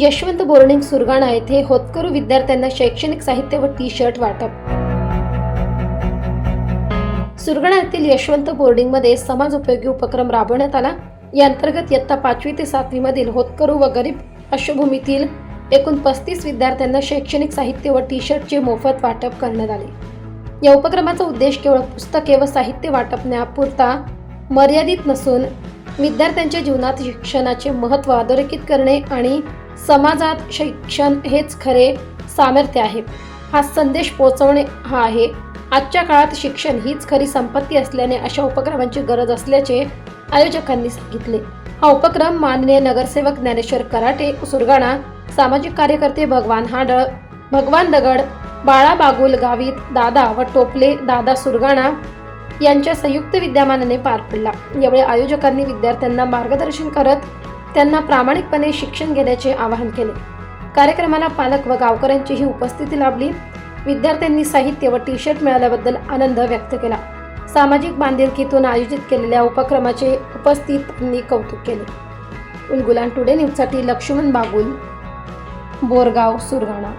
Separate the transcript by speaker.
Speaker 1: Yashwant boarding Surgana येथे होतकरू विद्यार्थ्यांना शैक्षणिक साहित्य व टी शर्ट वाटप. सुरगाणा येथील यशवंत बोर्डिंगमध्ये समाज उपयोगी उपक्रम राबवण्यात आला. या अंतर्गत इयत्ता पाचवी ते सातवी मधील होतकरू व गरीब अश्वभूमीतील एकूण पस्तीस विद्यार्थ्यांना शैक्षणिक साहित्य व टी शर्टचे मोफत वाटप करण्यात आले. या उपक्रमाचा उद्देश केवळ पुस्तके व साहित्य वाटपण्यापुरता मर्यादित नसून विद्यार्थ्यांच्या जीवनात शिक्षणाचे महत्त्व अधोरेखित करणे आणि समाजात शिक्षण हेच खरे सामर्थ्य आहे. हा संदेश पोहोचवणे हा आहे. आजच्या काळात शिक्षण हीच खरी संपत्ती असल्याने अशा उपक्रमांची गरज असल्याचे आयोजकांनी सांगितले. हा उपक्रम माननीय नगरसेवक ज्ञानेश्वर कराटे सुरगाणा सामाजिक कार्यकर्ते भगवान हाडळ भगवान दगड बाळा बागुल गावित दादा व टोपले दादा सुरगाणा यांच्या संयुक्त विद्यमानाने पार पडला. यावेळी आयोजकांनी विद्यार्थ्यांना मार्गदर्शन करत त्यांना प्रामाणिकपणे शिक्षण घेण्याचे आवाहन केले. कार्यक्रमाला पालक व गावकऱ्यांचीही उपस्थिती लाभली. विद्यार्थ्यांनी साहित्य व टी शर्ट मिळाल्याबद्दल आनंद व्यक्त केला. सामाजिक बांधिलकीतून आयोजित केलेल्या उपक्रमाचे उपस्थितांनी कौतुक केले. उलगुलान टुडे न्यूजसाठी लक्ष्मण बागुल बोरगाव सुरगाणा.